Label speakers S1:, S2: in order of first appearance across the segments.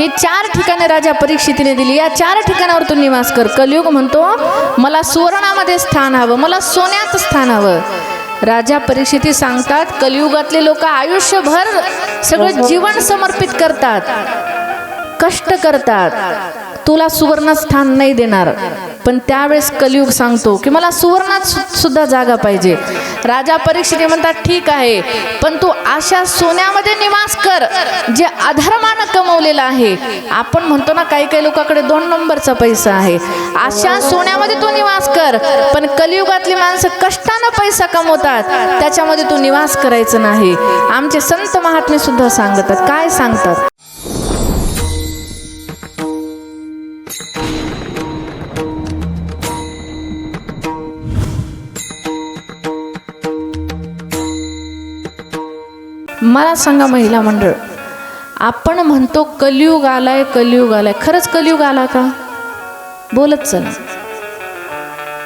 S1: हे चार ठिकाणे राजा परीक्षितीने दिली. या चार ठिकाणावर तू निवास कर. कलयुग म्हणतो मला सुवर्णामध्ये स्थान हवं मला सोन्यात स्थान हवं. राजा परीक्षिती सांगतात कलियुगातले लोक आयुष्यभर सगळं जीवन समर्पित करतात कष्ट करतात. तुला सुवर्ण स्थान नाही देणार. पण त्यावेळेस कलियुग सांगतो की मला सुवर्णात सुद्धा जागा पाहिजे. राजा परीक्षिती म्हणतात ठीक आहे पण तू अशा सोन्यामध्ये निवास कर जे अधर्मानं कमवलेलं आहे. आपण म्हणतो ना काही काही लोकांकडे दोन नंबरचा पैसा आहे. अशा सोन्यामध्ये तू निवास कर पण कलियुगातली माणसं कष्टानं पैसा कमवतात. त्याच्यामध्ये तू निवास करायचं नाही. आमचे संत महात्मे सुद्धा सांगतात. काय सांगतात? मला सांगा महिला मंडळ आपण म्हणतो कलियुग आलाय कलियुग आलाय. खरंच कलियुग आला का? बोलत चला.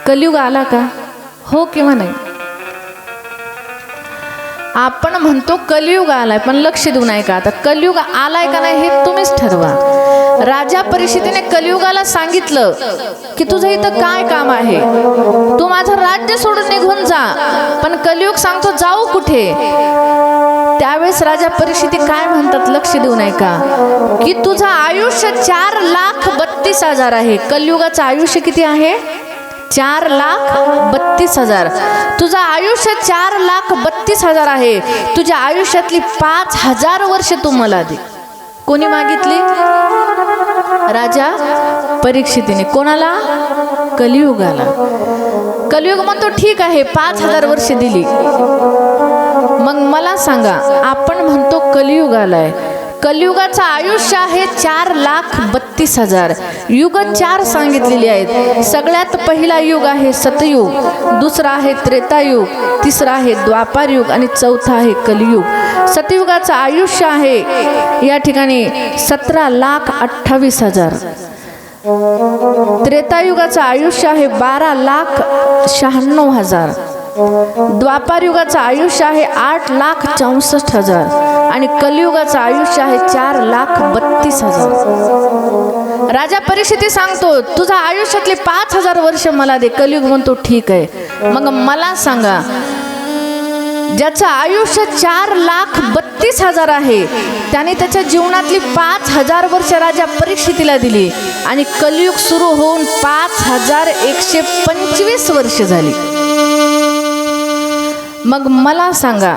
S1: कलियुग आला का? हो किंवा नाही? आपण म्हणतो कलियुग आलाय पण लक्ष देऊ नाही का? आता कलियुग आलाय का नाही हे तुम्हीच ठरवा. राजा परिषदेने कलियुगाला सांगितलं की तुझं इथं काय काम आहे? तू माझं राज्य सोडून निघून जा. पण कलियुग सांगतो जाऊ कुठे? त्यावेळेस राजा परिषदी काय म्हणतात लक्ष देऊन ऐका का? की तुझं आयुष्य चार लाख बत्तीस हजार आहे. कलयुगाचं आयुष्य किती आहे? चार लाख बत्तीस हजार. तुझं आयुष्य चार लाख बत्तीस हजार आहे. तुझ्या आयुष्यातली पाच हजार वर्ष तू मला दे. कोणी मागितली? राजा परीक्षितीने. कोणाला? कलियुगाला. कलियुग म्हणतो ठीक आहे पाच हजार वर्ष दिली. मग मला सांगा आपण म्हणतो कलियुग आलाय कलियुगाचं आयुष्य आहे चार लाख बत्तीस हजार. युग चार सांगितलेली आहेत. सगळ्यात पहिला युग आहे सतयुग दुसरा आहे त्रेतायुग तिसरा आहे द्वापार युग आणि चौथा आहे कलियुग. सतयुगाचं आयुष्य आहे या ठिकाणी सतरा लाख अठ्ठावीस हजार. त्रेतायुगाचं आयुष्य आहे बारा लाख शहाण्णव हजार. द्वापारयुगाचं आयुष्य आहे आठ लाख चौसष्ट हजार. आणि कलियुगाचं आयुष्य आहे चार लाख बत्तीस हजार. राजा परिषदी सांगतो तुझा आयुष्यातले पाच हजार वर्ष मला दे कलियुग म्हणतो ठीक आहे. मग मला सांगा ज्याचं आयुष्य चार लाख बत्तीस हजार आहे त्याने त्याच्या जीवनातली पाच हजार वर्ष राजा परीक्षितीला दिली आणि कलियुग सुरू होऊन पाच हजार एकशे पंचवीस वर्ष झाली. मग मला सांगा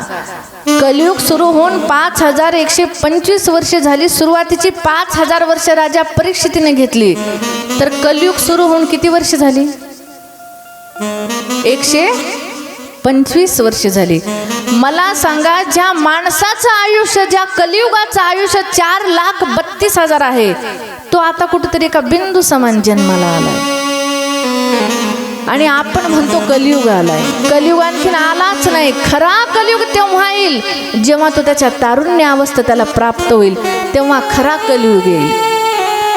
S1: कलियुग सुरू होऊन पाच हजार एकशे पंचवीस वर्ष झाली सुरुवातीची पाच हजार वर्ष राजा परीक्षितीने घेतली. तर कलियुग सुरू होऊन किती वर्ष झाली? एकशे पंचवीस वर्ष झाली. मला सांगा ज्या माणसाचं आयुष्य ज्या कलियुगाचं आयुष्य चार लाख बत्तीस हजार आहे तो आता कुठेतरी एका बिंदू समान जन्माला आलाय. आणि आपण म्हणतो कलियुग आलाय. कलियुग आणखीन आलाच नाही. खरा कलियुग तेव्हा येईल. जेव्हा तो त्याच्या तारुण्य अवस्था त्याला प्राप्त होईल तेव्हा खरा कलियुग येईल.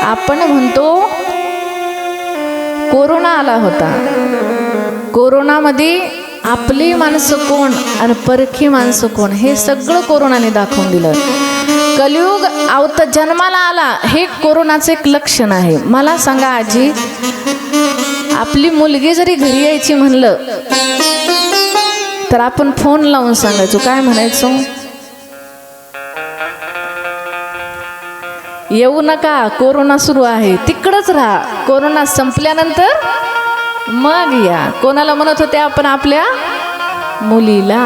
S1: आपण म्हणतो कोरोना आला होता. कोरोनामध्ये आपली माणसं कोण आणि परखी माणसं कोण हे सगळं कोरोनाने दाखवून दिलं. कलियुग अवत जन्माला आला हे कोरोनाचं एक लक्षण आहे. मला सांगा आजी आपली मुलगी जरी घरी यायची म्हणलं तर आपण फोन लावून सांगायचो. काय म्हणायचो? येऊ नका कोरोना सुरू आहे. तिकडंच राहा. कोरोना संपल्यानंतर मग या. कोणाला म्हणत होते आपण आपल्या मुलीला?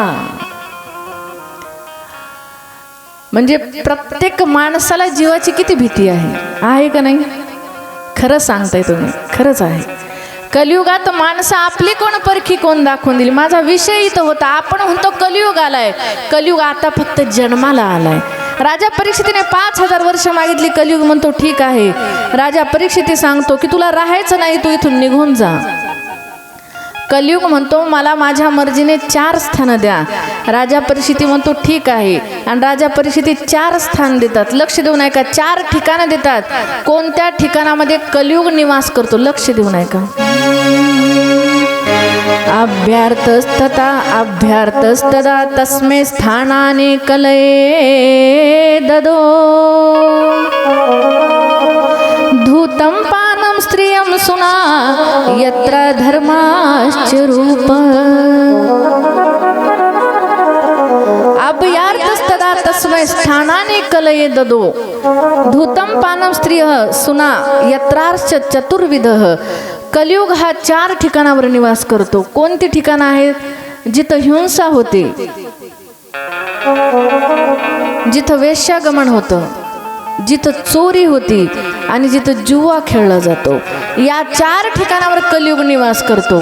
S1: म्हणजे प्रत्येक माणसाला जीवाची किती भीती आहे? आहे का नाही? खरं सांगताय तुम्ही. खरंच आहे. कलियुगात माणसं आपली कोण परखी कोण दाखवून दिली? माझा विषय इथं होता. आपण म्हणतो कलियुग आलाय. कलियुग आता फक्त जन्माला आलाय. राजा परीक्षितीने पाच हजार वर्ष मागितली. कलियुग म्हणतो ठीक आहे. राजा परीक्षिती सांगतो की तुला राहायचं नाही तू इथून निघून जा. कलयुग म्हणतो मला माझ्या मर्जीने चार स्थानं द्या. राजा परिस्थिती म्हणतो ठीक आहे. आणि राजा परिस्थिती चार स्थान देतात. लक्ष देऊ ऐका का चार ठिकाणं देतात. कोणत्या ठिकाणामध्ये कलयुग निवास करतो लक्ष देऊ ऐका का अभ्यार्थस्तथा अभ्यार्थस्तदा तस्मे स्थानाने कलये ददो। सुना यत्र धर्माश्च रूप। अभयार्थस्तदा तस्मै स्थानाने कलये ददो। धूतम पानम स्त्रियः सुना यत्रार्च चतुर्विध। कलियुग हा चार ठिकाणावर निवास करतो। कोणती ठिकाणं आहेत? जिथं हिंसा होते जिथं वेश्यागमन होतं। जिथं चोरी होती आणि जिथं जुवा खेळला जातो या चार ठिकाणावर कलियुग निवास करतो.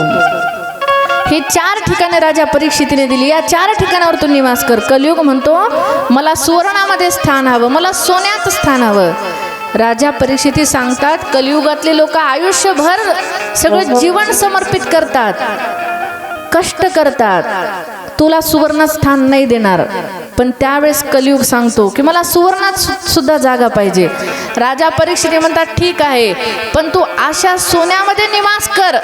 S1: हे चार ठिकाणे राजा परीक्षितीने दिली. या चार ठिकाणावर तू निवास कर. कलियुग म्हणतो मला सुवर्णामध्ये स्थान हवं मला सोन्यात स्थान हवं. राजा परीक्षिती सांगतात कलियुगातले लोक आयुष्यभर सगळं जीवन समर्पित करतात कष्ट करतात तुला सुवर्ण स्थान नाही देणार. पण त्यावेळेस कलियुग सांगतो की मला सुवर्णात सुद्धा जागा पाहिजे. राजा परीक्षित म्हणतात ठीक आहे पण तू अशा सोन्यामध्ये निवास कर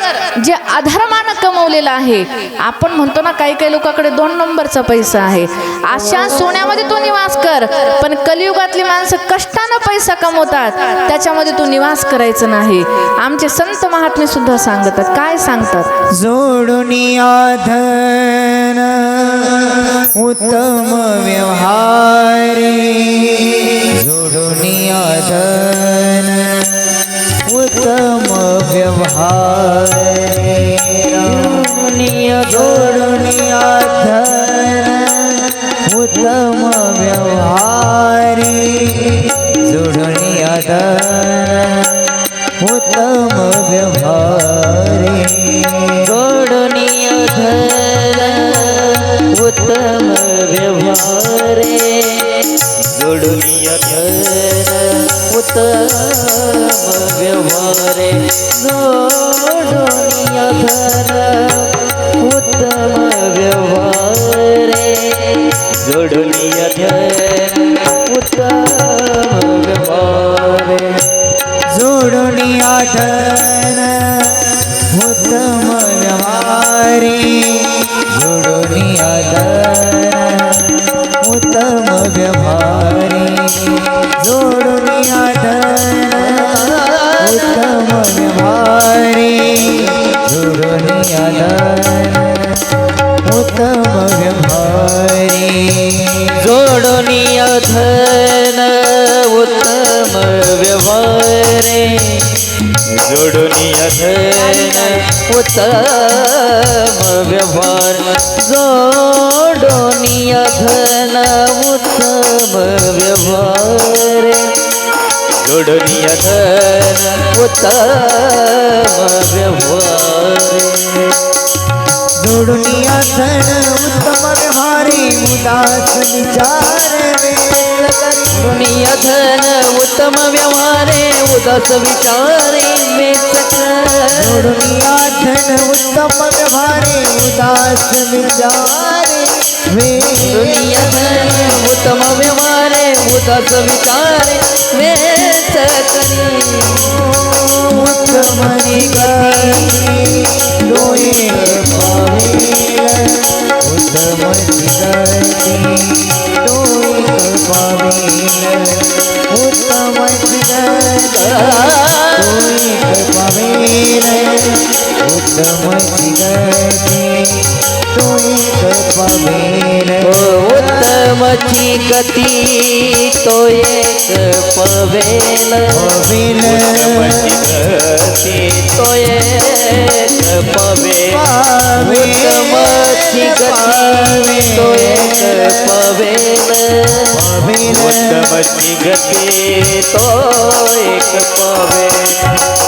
S1: जे अधर्मानं कमवलेलं आहे. आपण म्हणतो ना काही काही लोकांकडे दोन नंबरचा पैसा आहे. अशा सोन्यामध्ये तू निवास कर पण कलियुगातली माणसं कष्टानं पैसा कमवतात. त्याच्यामध्ये तू निवास करायचं नाही. आमचे संत महात्मे सुद्धा सांगतात. काय सांगतात?
S2: जोडून धन उत्तम व्यवहारी जोडून धन उत्तम व्यवहारे जोडून धन उत्तम व्यवहारी जोडून धन उत्तम व्यवहारी
S3: उत्तम व्यवहारे जोडनीय उत्तम व्यवहारे जोडनीय उत्तम व्यवहारे जोडनीय धन उत्तम व्यवहारे जोडनीय धन उत्तम व्यवहार जोडनीय धन उत्तम जोडनीय धन उत्तम व्यवहारे
S2: जोडून आठन उत्तम व्यवहारे उदास विचार
S3: दुनिया धन उत्तम व्यवहारे उदास विचारे मे
S2: जोडून आठन उत्तम व्यवहारे उदास विचारे वे
S3: दुनिया व्यवहारे उदास विचारे मे करी
S2: उत्तम गती डोळे पावेल उत्तम
S3: उत्तमची गती तो एक पवेल
S2: पवेल
S3: गती तो एक पवेल उत्तमची गती तो एक पवेल पवेल उत्तमची गती तो एक पवेल।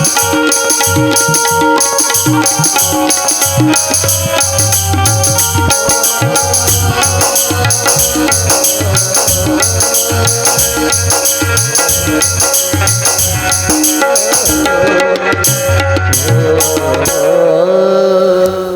S2: Thank you.